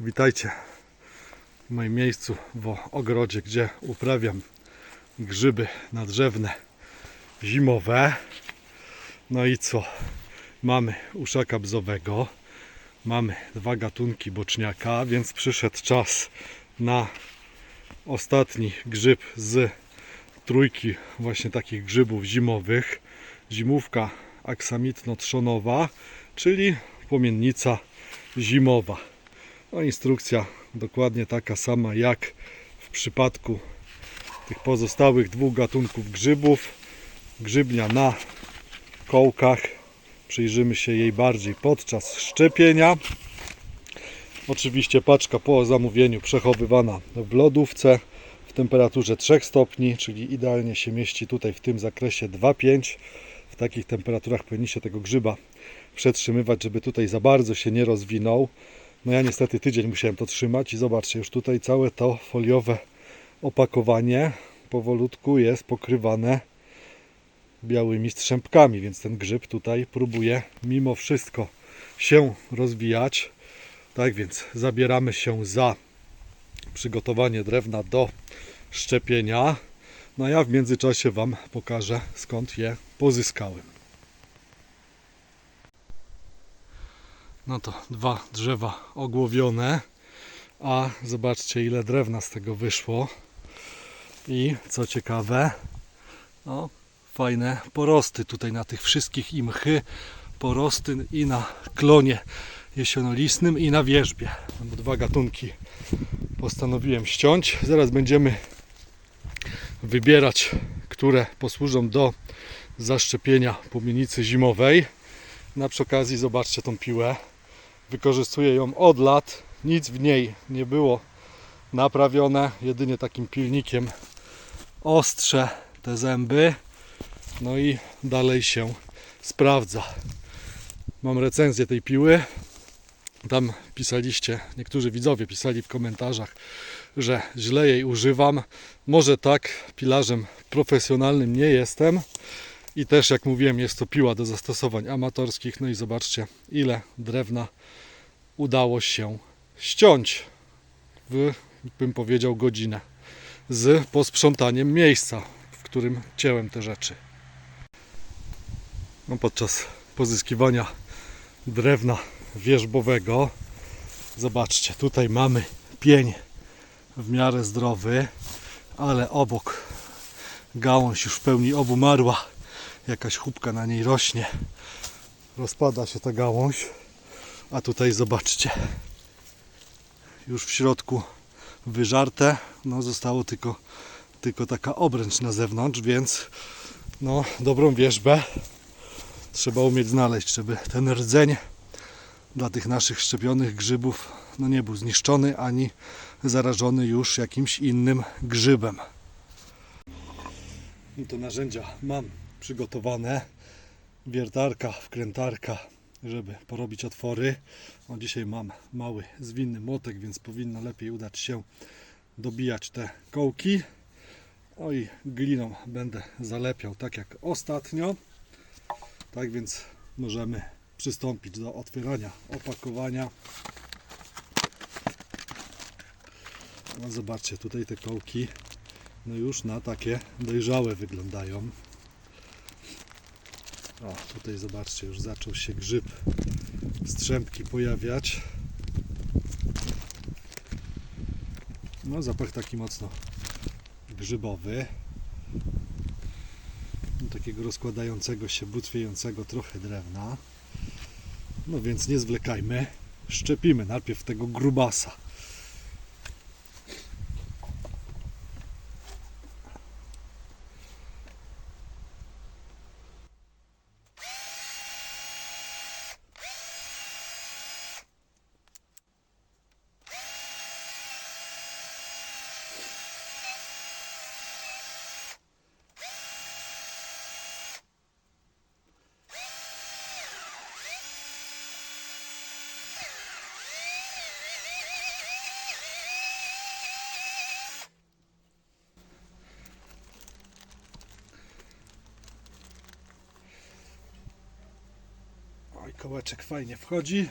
Witajcie w moim miejscu w ogrodzie, gdzie uprawiam grzyby nadrzewne zimowe. No i co? Mamy uszaka bzowego, mamy dwa gatunki boczniaka, więc przyszedł czas na ostatni grzyb z trójki właśnie takich grzybów zimowych. Zimówka aksamitno-trzonowa, czyli płomiennica zimowa. No, instrukcja dokładnie taka sama jak w przypadku tych pozostałych dwóch gatunków grzybów. Grzybnia na kołkach. Przyjrzymy się jej bardziej podczas szczepienia. Oczywiście paczka po zamówieniu przechowywana w lodówce w temperaturze 3 stopni, czyli idealnie się mieści tutaj w tym zakresie 2,5. W takich temperaturach powinniście tego grzyba przetrzymywać, żeby tutaj za bardzo się nie rozwinął. No ja niestety tydzień musiałem to trzymać i zobaczcie, już tutaj całe to foliowe opakowanie powolutku jest pokrywane białymi strzępkami, więc ten grzyb tutaj próbuje mimo wszystko się rozwijać. Tak więc zabieramy się za przygotowanie drewna do szczepienia. No a ja w międzyczasie Wam pokażę skąd je pozyskałem. No to dwa drzewa ogłowione, a zobaczcie ile drewna z tego wyszło. I co ciekawe, no, fajne porosty tutaj na tych wszystkich i mchy, porosty i na klonie jesionolistnym i na wierzbie. Bo dwa gatunki postanowiłem ściąć. Zaraz będziemy wybierać, które posłużą do zaszczepienia płomienicy zimowej. Na przy okazji zobaczcie tą piłę. Wykorzystuję ją od lat. Nic w niej nie było naprawione. Jedynie takim pilnikiem ostrze te zęby. No i dalej się sprawdza. Mam recenzję tej piły. Tam pisaliście, niektórzy widzowie pisali w komentarzach, że źle jej używam. Może tak, pilarzem profesjonalnym nie jestem. I też, jak mówiłem, jest to piła do zastosowań amatorskich. No i zobaczcie, ile drewna udało się ściąć w, bym powiedział, godzinę z posprzątaniem miejsca, w którym cięłem te rzeczy. No, podczas pozyskiwania drewna wierzbowego, zobaczcie, tutaj mamy pień w miarę zdrowy, ale obok gałąź już w pełni obumarła, jakaś chubka na niej rośnie, rozpada się ta gałąź, a tutaj zobaczcie, już w środku wyżarte, no zostało tylko, tylko taka obręcz na zewnątrz, więc no dobrą wierzbę trzeba umieć znaleźć, żeby ten rdzeń dla tych naszych szczepionych grzybów no nie był zniszczony ani zarażony już jakimś innym grzybem. No to narzędzia mam przygotowane. Wiertarka, wkrętarka, żeby porobić otwory. No dzisiaj mam mały zwinny młotek, więc powinno lepiej udać się dobijać te kołki. No i gliną będę zalepiał tak jak ostatnio. Tak więc możemy przystąpić do otwierania opakowania. No zobaczcie, tutaj te kołki no już na takie dojrzałe wyglądają. O, tutaj zobaczcie, już zaczął się grzyb strzępki pojawiać. No zapach taki mocno grzybowy. No, takiego rozkładającego się, butwiejącego trochę drewna. No więc nie zwlekajmy. Szczepimy najpierw tego grubasa. kołeczek fajnie wchodzi.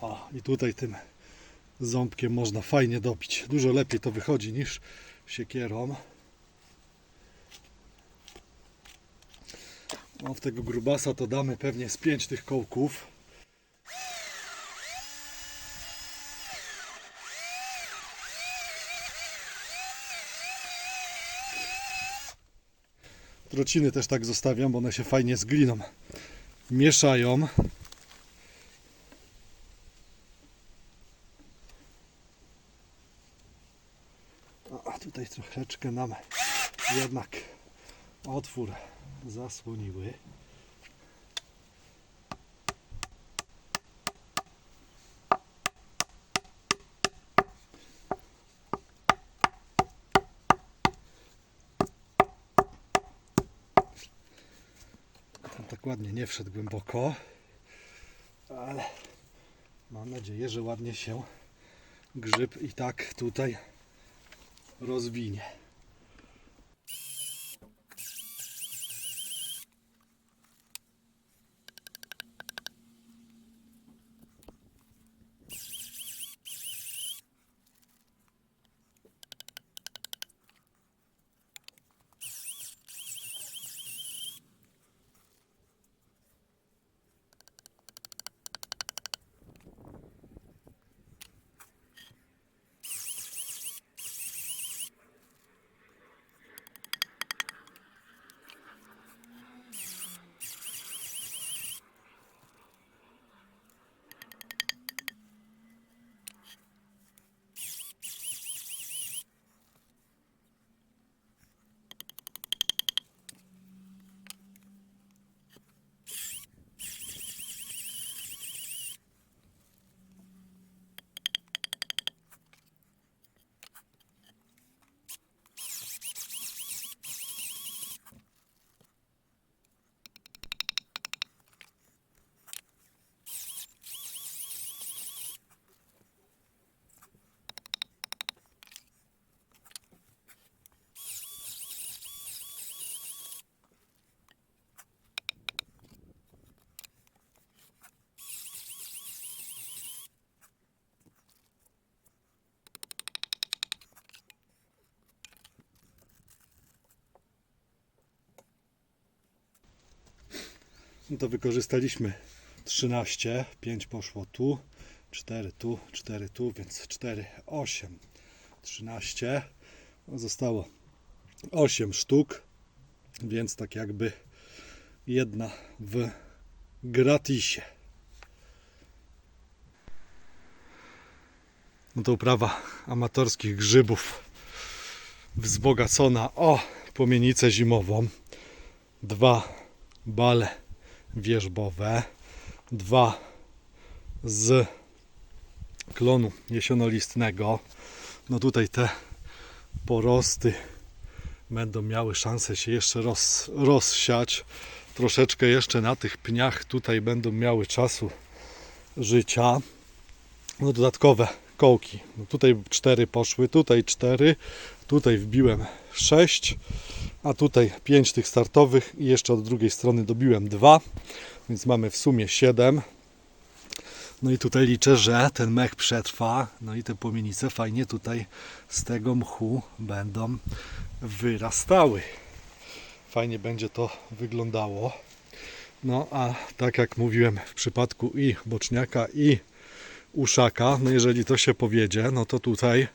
O, i tutaj tym ząbkiem można fajnie dopić. Dużo lepiej to wychodzi niż siekierą. No, w tego grubasa to damy pewnie z pięć tych kołków. Trociny też tak zostawiam, bo one się fajnie z gliną mieszają. A tutaj troszeczkę nam jednak otwór zasłoniły. Ładnie nie wszedł głęboko, ale mam nadzieję, że ładnie się grzyb i tak tutaj rozwinie. No to wykorzystaliśmy 13, 5 poszło tu, 4 tu, 4 tu, więc 4, 8, 13. No Zostało 8 sztuk, więc tak jakby jedna w gratisie. No to uprawa amatorskich grzybów wzbogacona o płomienicę zimową. Dwa bale wierzbowe, dwa z klonu jesionolistnego. No tutaj te porosty będą miały szansę się jeszcze roz, rozsiać. Troszeczkę jeszcze na tych pniach tutaj będą miały czasu życia. No dodatkowe kołki. No tutaj cztery poszły, tutaj cztery, tutaj wbiłem sześć a tutaj 5 tych startowych i jeszcze od drugiej strony dobiłem dwa, więc mamy w sumie 7. No i tutaj liczę, że ten mech przetrwa, no i te płomienice fajnie tutaj z tego mchu będą wyrastały. Fajnie będzie to wyglądało. No a tak jak mówiłem w przypadku i boczniaka i uszaka, no jeżeli to się powiedzie, no to tutaj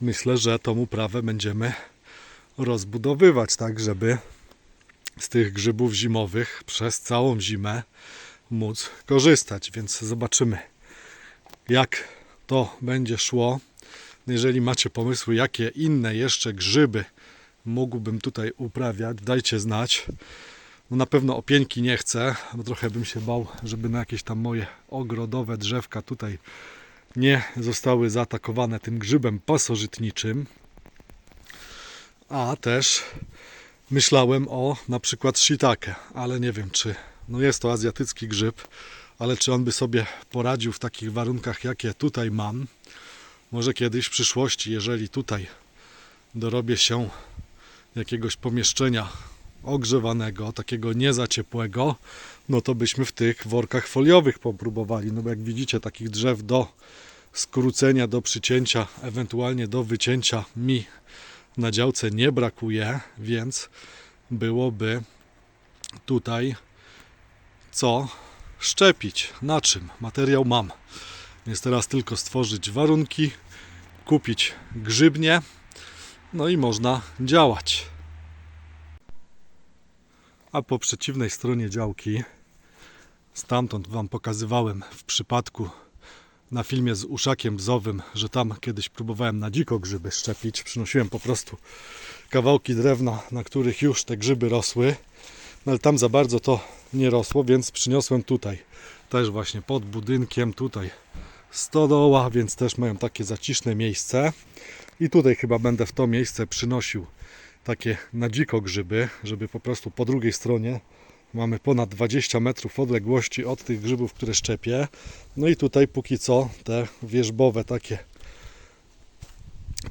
myślę, że tą uprawę będziemy rozbudowywać tak, żeby z tych grzybów zimowych przez całą zimę móc korzystać. Więc zobaczymy, jak to będzie szło. Jeżeli macie pomysły, jakie inne jeszcze grzyby mógłbym tutaj uprawiać, dajcie znać. No na pewno opieńki nie chcę, bo trochę bym się bał, żeby na jakieś tam moje ogrodowe drzewka tutaj nie zostały zaatakowane tym grzybem pasożytniczym a też myślałem o na przykład shiitake, ale nie wiem czy, no jest to azjatycki grzyb, ale czy on by sobie poradził w takich warunkach, jakie tutaj mam. Może kiedyś w przyszłości, jeżeli tutaj dorobię się jakiegoś pomieszczenia ogrzewanego, takiego nie za ciepłego, no to byśmy w tych workach foliowych popróbowali. No bo jak widzicie, takich drzew do skrócenia, do przycięcia, ewentualnie do wycięcia mi na działce nie brakuje, więc byłoby tutaj co szczepić. Na czym? Materiał mam. Więc teraz tylko stworzyć warunki, kupić grzybnie, no i można działać. A po przeciwnej stronie działki, stamtąd Wam pokazywałem w przypadku na filmie z uszakiem bzowym, że tam kiedyś próbowałem na dziko grzyby szczepić. Przynosiłem po prostu kawałki drewna, na których już te grzyby rosły, no ale tam za bardzo to nie rosło, więc przyniosłem tutaj. Też właśnie pod budynkiem, tutaj stodoła, więc też mają takie zaciszne miejsce. I tutaj chyba będę w to miejsce przynosił takie na dziko grzyby, żeby po prostu po drugiej stronie mamy ponad 20 metrów odległości od tych grzybów, które szczepię. No i tutaj póki co te wierzbowe takie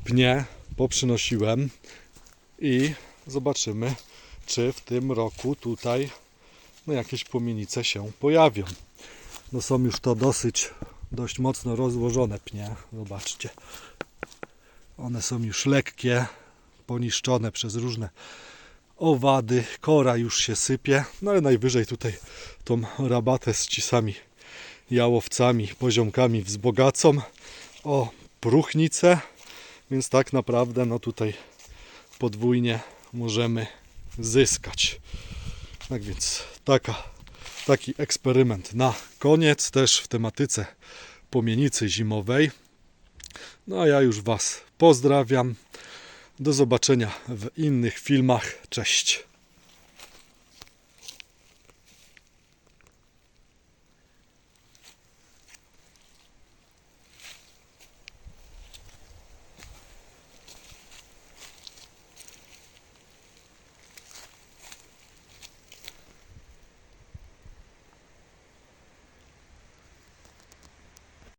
pnie poprzynosiłem i zobaczymy, czy w tym roku tutaj no jakieś płomienice się pojawią. No są już to dosyć, dość mocno rozłożone pnie. Zobaczcie. One są już lekkie, poniszczone przez różne owady, kora już się sypie, no ale najwyżej tutaj tą rabatę z cisami, jałowcami, poziomkami wzbogacą o próchnicę, więc tak naprawdę no tutaj podwójnie możemy zyskać. Tak więc taka, taki eksperyment na koniec też w tematyce pomienicy zimowej. No a ja już Was pozdrawiam. Do zobaczenia w innych filmach. Cześć.